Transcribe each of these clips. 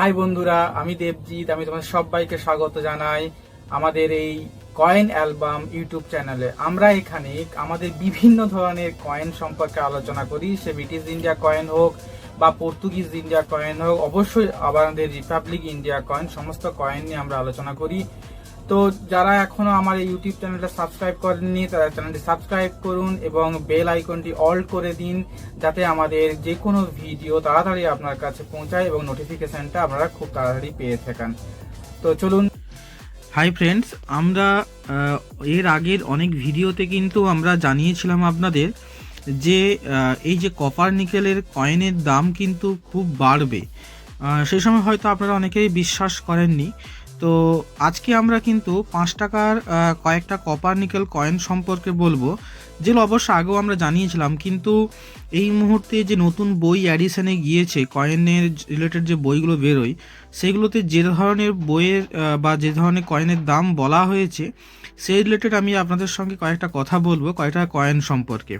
High বন্ধুরা, আমি দেবজিৎ, আমি তোমাদের সবাইকে স্বাগত জানাই আমাদের এই কয়েন অ্যালবাম ইউটিউব চ্যানেলে। আমরা এখানে আমাদের বিভিন্ন ধরনের কয়েন সম্পর্কে আলোচনা করি, সে ব্রিটিশ ইন্ডিয়া কয়েন হোক বা পর্তুগিজ ইন্ডিয়া কয়েন হোক, অবশ্যই আমাদের রিপাবলিক ইন্ডিয়া কয়েন, সমস্ত কয়েন নিয়ে আমরা আলোচনা করি। তো যারা এখনও আমার এই ইউটিউব চ্যানেলটা সাবস্ক্রাইব করেননি, তারা চ্যানেলটি সাবস্ক্রাইব করুন এবং বেল আইকনটি অল করে দিন, যাতে আমাদের যে কোনো ভিডিও তাড়াতাড়ি আপনার কাছে পৌঁছায় এবং নোটিফিকেশনটা আপনারা খুব তাড়াতাড়ি পেয়ে থাকেন। তো চলুন। হাই ফ্রেন্ডস আমরা এর আগের অনেক ভিডিওতে কিন্তু আমরা জানিয়েছিলাম আপনাদের যে এই যে কপার নিকেলের কয়েনের দাম কিন্তু খুব বাড়বে। সেই সময় হয়তো আপনারা অনেকেই বিশ্বাস করেননি। তো আজকে আমরা কিন্তু পাঁচ টাকার কয়েকটা কপার নিকেল কয়েন সম্পর্কে বলব। যেগুলো অবশ্য আগেও আমরা জানিয়েছিলাম, কিন্তু এই মুহূর্তে যে নতুন বই অ্যাডিশানে গিয়েছে, কয়েনের রিলেটেড যে বইগুলো বেরোয়, সেগুলোতে যে ধরনের বইয়ের বা যে ধরনের কয়েনের দাম বলা হয়েছে, সেই রিলেটেড আমি আপনাদের সঙ্গে কয়েকটা কথা বলব, কয়েকটা কয়েন সম্পর্কে।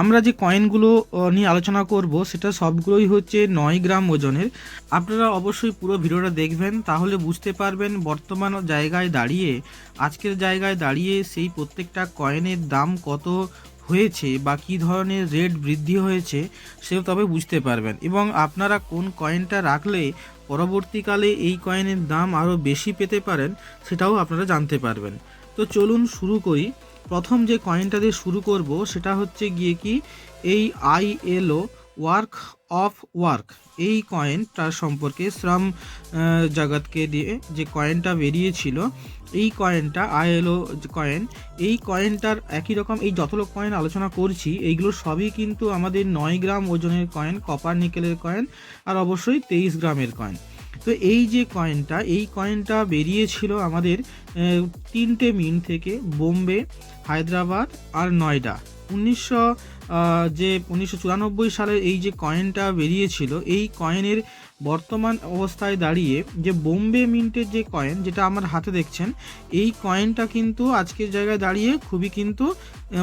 আমরা যে কয়েনগুলো নিয়ে আলোচনা করব, সেটা সবগুলোই হচ্ছে নয় গ্রাম ওজনের। আপনারা অবশ্যই পুরো ভিডিওটা দেখবেন, তাহলে বুঝতে পারবেন বর্তমান জায়গায় দাঁড়িয়ে, আজকের জায়গায় দাঁড়িয়ে সেই প্রত্যেকটা কয়েনের দাম কত হয়েছে বা কী ধরনের রেট বৃদ্ধি হয়েছে সে তবে বুঝতে পারবেন। এবং আপনারা কোন কয়েনটা রাখলে পরবর্তীকালে এই কয়েনের দাম আরও বেশি পেতে পারেন সেটাও আপনারা জানতে পারবেন। তো চলুন শুরু করি। প্রথম যে কয়েনটা দিয়ে শুরু করব সেটা হচ্ছে গিয়ে কি? এই আইএলও ওয়ার্ক অফ ওয়ার্ক এই কয়েনটা সম্পর্কে শ্রম জগৎকে দিয়ে যে কয়েনটা বেরিয়েছিল, এই কয়েনটা আইএলও কয়েন এই কয়েনটার একই রকম এই যত লোক কয়েন আলোচনা করছি, এইগুলো সবই কিন্তু আমাদের নয় গ্রাম ওজনের কয়েন কপার নিকেলের কয়েন আর অবশ্যই তেইশ গ্রামের কয়েন তো এই যে কয়েনটা এই কয়েনটা বেরিয়েছিল আমাদের তিনটে মিন থেকে বোম্বে, হায়দ্রাবাদ আর নয়ডা। উনিশশো যে উনিশশো চুরানব্বই সালে এই যে কয়েনটা বেরিয়েছিল এই কয়েনের বর্তমান অবস্থায় দাঁড়িয়ে যে বোম্বে মিন্টের যে কয়েন, যেটা আমার হাতে দেখছেন, এই কয়েনটা কিন্তু আজকের জায়গায় দাঁড়িয়ে খুবই কিন্তু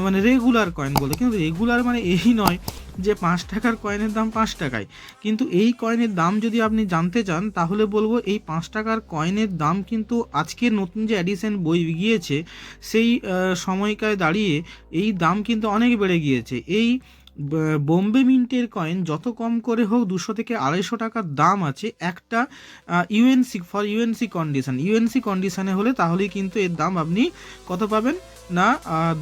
মানে রেগুলার কয়েন বলে কিন্তু রেগুলার মানে এই নয় যে পাঁচ টাকার কয়েনের দাম পাঁচ টাকায়। কিন্তু এই কয়েনের দাম যদি আপনি জানতে চান, তাহলে বলব এই পাঁচ টাকার কয়েনের দাম কিন্তু আজকের নতুন যে অ্যাডিশন বই গিয়েছে, সেই সময়কায় দাঁড়িয়ে এই দাম কিন্তু অনেক বেড়ে গিয়েছে। এই বোম্বে মিন্টের কয়েন যত কম করে হোক দুশো থেকে আড়াইশো টাকার দাম আছে একটা UNC for UNC condition UNC কন্ডিশনে হলে তাহলেই কিন্তু এর দাম আপনি কত পাবেন? না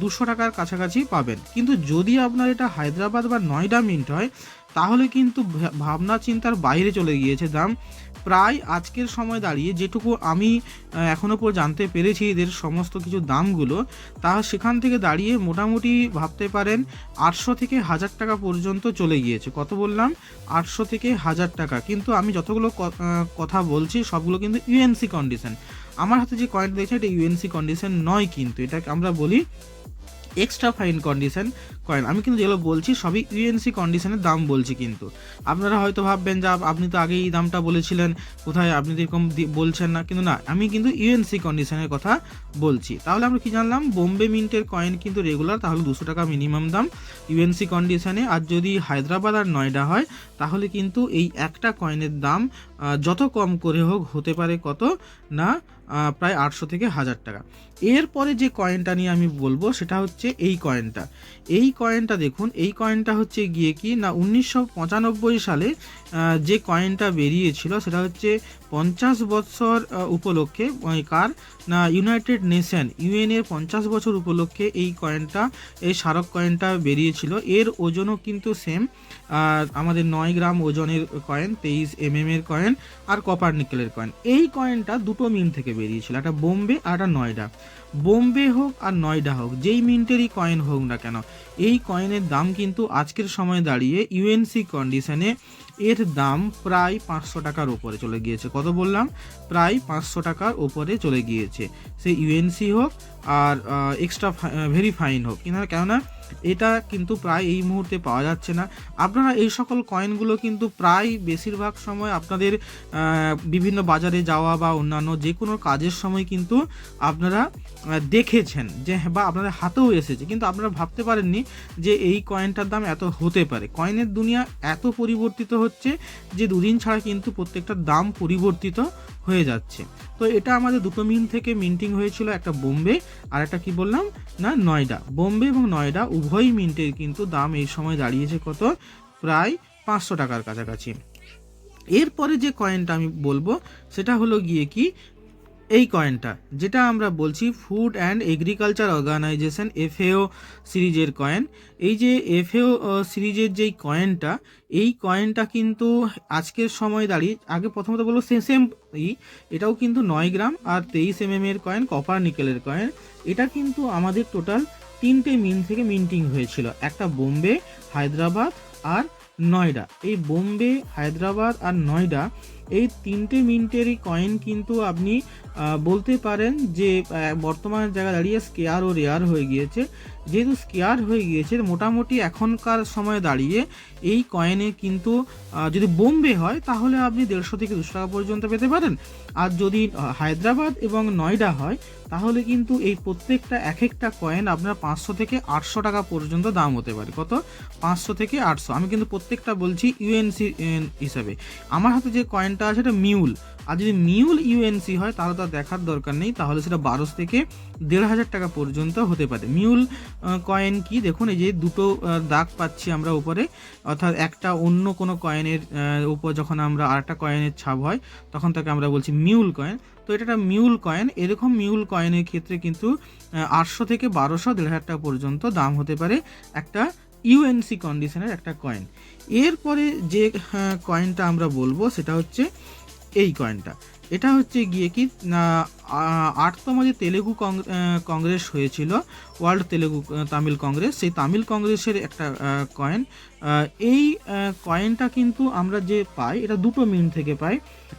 দুশো টাকার কাছাকাছি পাবেন। কিন্তু যদি আপনার এটা হায়দ্রাবাদ বা নয়ডা মিন্ট হয় তাহলে কিন্তু ভাবনা চিন্তার বাইরে চলে গিয়েছে দাম। প্রায় আজকের সময় দাঁড়িয়ে যেটুকু আমি আহ, এখনও পর জানতে পেরেছি এদের সমস্ত কিছু দামগুলো তা সেখান থেকে দাঁড়িয়ে মোটামুটি ভাবতে পারেন আটশো থেকে হাজার টাকা পর্যন্ত চলে গিয়েছে। কত বললাম? আটশো থেকে হাজার টাকা। কিন্তু আমি যতগুলো কথা বলছি সবগুলো কিন্তু ইউএনসি কন্ডিশন আমার হাতে যে কয়েন দেখছে এটা ইউএনসি কন্ডিশন নয় কিন্তু। এটাকে আমরা বলি এক্সট্রা ফাইন কন্ডিশন কয়েন আমি কিন্তু যেগুলো বলছি, সবই ইউএনসি কন্ডিশনের দাম বলছি কিন্তু। আপনারা হয়তো ভাববেন যে আপনি তো আগেই দামটা বলেছিলেন, কোথায় আপনি এরকম বলছেন না। কিন্তু না, আমি কিন্তু ইউএনসি কন্ডিশনের কথা বলছি। তাহলে আমরা কি জানলাম? বোম্বে মিন্টের কয়েন কিন্তু রেগুলার তাহলে দুশো টাকা মিনিমাম দাম ইউএনসি কন্ডিশনে আর যদি হায়দ্রাবাদ আর নয়ডা হয়, তাহলে কিন্তু এই একটা কয়েনের দাম যত কম করে হোক হতে পারে কত? না প্রায় আটশো থেকে হাজার টাকা। এরপরে যে কয়েনটা নিয়ে আমি বলব, সেটা হচ্ছে এই কয়েনটা এই কয়েনটা দেখুন, এই কয়েনটা হচ্ছে গিয়ে কি? না, উনিশশো পঁচানব্বই সালে যে কয়েনটা বেরিয়েছিল, সেটা হচ্ছে পঞ্চাশ বছর উপলক্ষে কার? না ইউনাইটেড নেশন ইউএন এর পঞ্চাশ বছর উপলক্ষে এই কয়েনটা এই স্মারক কয়েনটা বেরিয়েছিল। এর ওজনও কিন্তু সেম আমাদের নয় গ্রাম ওজনের কয়েন তেইশ এম এর কয়েন আর কপার নিকেলের কয়েন এই কয়েনটা দুটো মিন থেকে বেরিয়েছিল, একটা বোম্বে আর একটা নয়ডা বোম্বে হোক আর নয়ডা হোক, যেই মিন্টেরই কয়েন হোক না কেন, এই কয়েনের দাম কিন্তু আজকের সময় দাঁড়িয়ে ইউএনসি কন্ডিশনে এর দাম প্রায় পাঁচশো টাকার ওপরে চলে গিয়েছে। কত বললাম? প্রায় পাঁচশো টাকার ওপরে চলে গিয়েছে। সে ইউএনসি হোক আর এক্সট্রা ভেরি ফাইন হোক। কেন কেননা এটা কিন্তু প্রায় এই মুহূর্তে পাওয়া যাচ্ছে না। আপনারা এই সকল কয়েনগুলো কিন্তু প্রায় বেশিরভাগ সময় আপনাদের বিভিন্ন বাজারে যাওয়া বা অন্যান্য যে কোনো কাজের সময় কিন্তু আপনারা দেখেছেন যে হ্যাঁ, বা আপনাদের হাতেও এসেছে। কিন্তু আপনারা ভাবতে পারেননি যে এই কয়েনটার দাম এত হতে পারে। কয়েনের দুনিয়া এত পরিবর্তিত হচ্ছে যে দুদিন ছাড়া কিন্তু প্রত্যেকটা দাম পরিবর্তিত হয়ে যাচ্ছে। তো এটা আমাদের দুটো মিন থেকে মিন্টিং হয়েছিল একটা বোম্বে, আর একটা কি বললাম? না, নয়ডা। বোম্বে এবং নয়ডা উভয় মিন্টের কিন্তু দাম এই সময় দাঁড়িয়েছে কত? প্রায় পাঁচশো টাকার কাছাকাছি। এরপরে যে কয়েনটা আমি বলব, সেটা হলো গিয়ে কি? এই কয়েনটা যেটা আমরা বলছি food and agriculture organization FAO সিরিজের কয়েন এই যে এফএও সিরিজের যেই কয়েনটা এই কয়েনটা কিন্তু আজকের সময় দাঁড়িয়ে, আগে প্রথমত বলব সেম সেম এটাও কিন্তু নয় গ্রাম আর তেইশ এম এর কয়েন কপার নিকেলের কয়েন এটা কিন্তু আমাদের টোটাল তিনটে মিন থেকে মিন্টিং হয়েছিল, একটা বোম্বে, হায়দ্রাবাদ আর নয়ডা। এই বোম্বে, হায়দ্রাবাদ আর নয়ডা এই তিনটে মিন্টেরই কয়েন কিন্তু আপনি বলতে পারেন যে আহ, বর্তমান জায়গায় দাঁড়িয়ে স্কেয়ার ও রেয়ার হয়ে গিয়েছে। যেহেতু স্কেয়ার হয়ে গিয়েছে মোটামুটি এখনকার সময় দাঁড়িয়ে এই কয়েনে কিন্তু যদি বোম্বে হয় তাহলে আপনি দেড়শো থেকে দুশো টাকা পর্যন্ত পেতে পারেন। আর যদি হায়দ্রাবাদ এবং নয়ডা হয় তাহলে কিন্তু এই প্রত্যেকটা এক একটা কয়েন আপনার পাঁচশো থেকে আটশো টাকা পর্যন্ত দাম হতে পারে। কত? পাঁচশো থেকে আটশো। আমি কিন্তু প্রত্যেকটা বলছি ইউএনসি হিসাবে। আমার হাতে যে কয়েনটা আছে এটা মিউল। আর যদি মিউল ইউএনসি হয়, তাহলে তো দেখার দরকার নেই। তাহলে সেটা বারোশো থেকে দেড় হাজার টাকা পর্যন্ত হতে পারে। মিউল কয়েন কি? দেখুন, এই যে দুটো দাগ পাচ্ছি আমরা উপরে। অর্থাৎ একটা অন্য কোনো কয়েনের উপর যখন আমরা আরেকটা কয়েনের ছাপ হয়, তখন তাকে আমরা বলছি মিউল কয়েন। তো এটা একটা মিউল কয়েন। এরকম মিউল কয়েনের ক্ষেত্রে কিন্তু আটশো থেকে বারোশো, দেড় হাজার টাকা পর্যন্ত দাম হতে পারে একটা ইউএনসি কন্ডিশনের একটা কয়েন। এরপরে যে কয়েনটা আমরা বলব, সেটা হচ্ছে এই কয়েনটা এটা হচ্ছে গিয়ে কি আটতম যে তেলেগু কংগ্রেস হয়েছিল, ওয়ার্ল্ড তেলেগু তামিল কংগ্রেস, সেই তামিল কংগ্রেসের একটা কয়েন এই কয়েনটা কিন্তু আমরা যে পাই, এটা দুটো মিন থেকে পাই,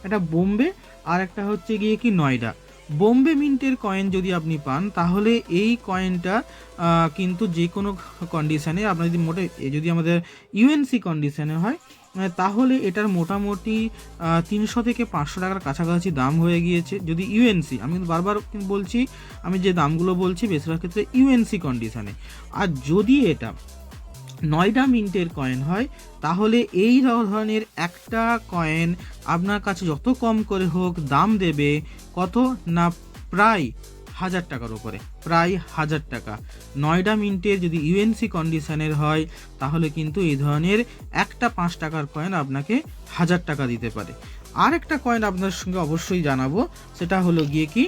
একটা বোম্বে আর একটা হচ্ছে গিয়ে কি নয়ডা। বোম্বে মিন্টের কয়েন যদি আপনি পান, তাহলে এই কয়েনটা কিন্তু যে কোনো কন্ডিশনে আপনার যদি মোটে যদি আমাদের ইউএনসি কন্ডিশনে হয় তাহলে এটার মোটামুটি তিনশো থেকে পাঁচশো টাকার কাছাকাছি দাম হয়ে গিয়েছে। যদি ইউএনসি আমি কিন্তু বারবার বলছি, আমি যে দামগুলো বলছি, বেশিরভাগ ক্ষেত্রে ইউএনসি কন্ডিশানে আর যদি এটা নয়ডা মিন্টের কয়েন হয়, তাহলে এই ধরনের একটা কয়েন আপনার কাছে যত কম করে হোক দাম দেবে কত না প্রায় হাজার টাকার উপরে, প্রায় হাজার টাকা। নয়ডা মিন্টের যদি ইউএনসি কন্ডিশনের হয়, তাহলে কিন্তু এই ধরনের একটা পাঁচ টাকার কয়েন আপনাকে হাজার টাকা দিতে পারে। আর একটা কয়েন আপনার সঙ্গে অবশ্যই জানাব, সেটা হলো গিয়ে কি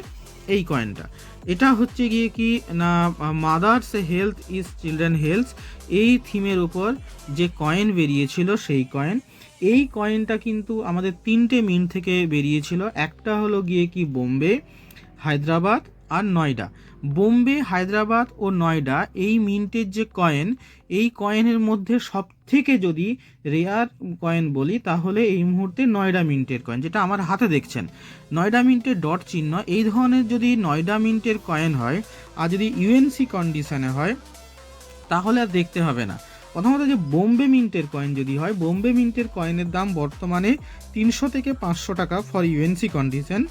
এই কয়েনটা এটা হচ্ছে গিয়ে কি না mother's health is children health এই থিমের উপর যে কয়েন বেরিয়েছিল সেই কয়েন এই কয়েনটা কিন্তু আমাদের তিনটে মিন থেকে বেরিয়েছিল। একটা হলো গিয়ে কি বোম্বে হায়দ্রাবাদ আর নয়ডা বোম্বে, হায়দ্রাবাদ ও নয়ডা এই মিন্টের যে কয়েন, এই কয়েনের মধ্যে সব থেকে যদি রেয়ার কয়েন বলি, তাহলে এই মুহূর্তে নয়ডা মিন্টের কয়েন, যেটা আমার হাতে দেখছেন। নয়ডা মিন্টের ডট চিহ্ন, এই ধরনের যদি নয়ডা মিন্টের কয়েন হয় আর যদি ইউএনসি কন্ডিশনে হয়, তাহলে আর দেখতে হবে না। প্রথমত যে বোম্বে মিন্টের কয়েন যদি হয়, বোম্বে মিন্টের কয়েনের দাম বর্তমানে তিনশো থেকে পাঁচশো টাকা ফর ইউএনসি কন্ডিশন।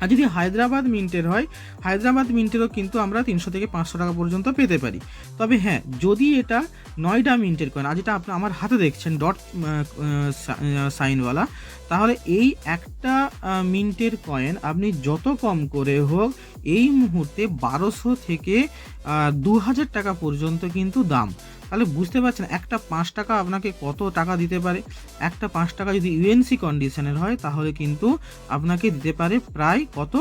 আর যদি হায়দ্রাবাদ মিন্টের হয়, হায়দ্রাবাদ মিন্টেরও কিন্তু আমরা তিনশো থেকে পাঁচশো টাকা পর্যন্ত পেতে পারি। তবে হ্যাঁ যদি এটা নয়ডা মিন্টের কয়েন আর যেটা আপনি, আমার হাতে দেখছেন, ডট সাইনওয়ালা তাহলে এই একটা মিন্টের কয়েন আপনি যত কম করে হোক এই মুহূর্তে বারোশো থেকে দু হাজার টাকা পর্যন্ত কিন্তু দাম। তাহলে বুঝতে পারছেন একটা পাঁচ টাকা আপনাকে কত টাকা দিতে পারে? একটা পাঁচ টাকা যদি ইউএনসি কন্ডিশনের হয় তাহলে কিন্তু আপনাকে দিতে পারে প্রায় কত?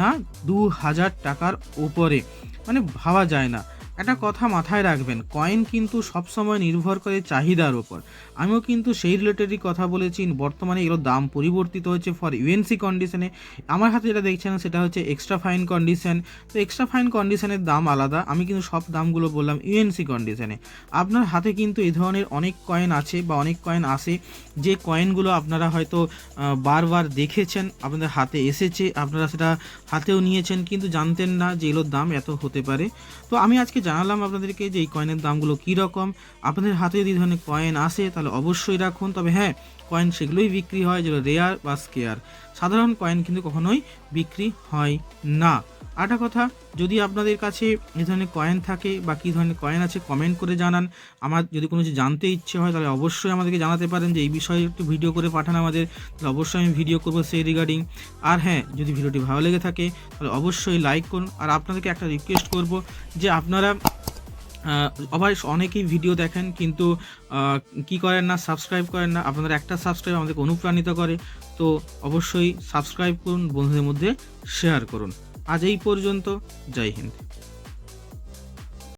না দু হাজার টাকার উপরে। মানে ভাবা যায় না। একটা কথা মাথায় রাখবেন কয়েন কিন্তু সবসময় নির্ভর করে চাহিদার উপর। আমিও কিন্তু সেই রিলেটেডই কথা বলেছি, বর্তমানে এগুলোর দাম পরিবর্তিত হচ্ছে ফর ইউএনসি কন্ডিশনে আমার হাতে যেটা দেখছেন সেটা হচ্ছে এক্সট্রা ফাইন কন্ডিশন তো এক্সট্রা ফাইন কন্ডিশনের দাম আলাদা, আমি কিন্তু সব দামগুলো বললাম ইউএনসি কন্ডিশনে আপনার হাতে কিন্তু এই ধরনের অনেক কয়েন আছে বা অনেক কয়েন আসে, যে কয়েনগুলো আপনারা হয়তো বারবার দেখেছেন, আপনাদের হাতে এসেছে, আপনারা সেটা হাতেও নিয়েছেন, কিন্তু জানতেন না যে এগুলোর দাম এত হতে পারে। তো আমি আজকে জানালাম আপনাদেরকে যে এই কয়েনের দামগুলো কী রকম আপনাদের হাতে যদি ধরনের কয়েন আসে, তাহলে অবশ্যই রাখুন। তবে হ্যাঁ কয়েন সেগুলোই বিক্রি হয়, যেগুলো রেয়ার বা স্কেয়ার সাধারণ কয়েন কিন্তু কখনোই বিক্রি হয় না। আরেকটা কথা, যদি আপনাদের কাছে এই ধরনের কয়েন থাকে বা কী ধরনের কয়েন আছে কমেন্ট করে জানান। আমার যদি কোনো কিছু জানতে ইচ্ছে হয়, তাহলে অবশ্যই আমাদেরকে জানাতে পারেন যে এই বিষয়ে একটু ভিডিও করে পাঠান আমাদের। তাহলে অবশ্যই আমি ভিডিও করব সেই রিগার্ডিং আর হ্যাঁ যদি ভিডিওটি ভালো লেগে থাকে, তাহলে অবশ্যই লাইক করুন। আর আপনাদেরকে একটা রিকোয়েস্ট করব যে আপনারা আবার অনেকেই ভিডিও দেখেন, কিন্তু কি করেন না সাবস্ক্রাইব করেন না, আপনাদের একটা সাবস্ক্রাইব আমাদেরকে অনুপ্রাণিত করে। তো অবশ্যই সাবস্ক্রাইব করুন, বন্ধুদের মধ্যে শেয়ার করুন। আজ এই পর্যন্ত, জয় হিন্দ।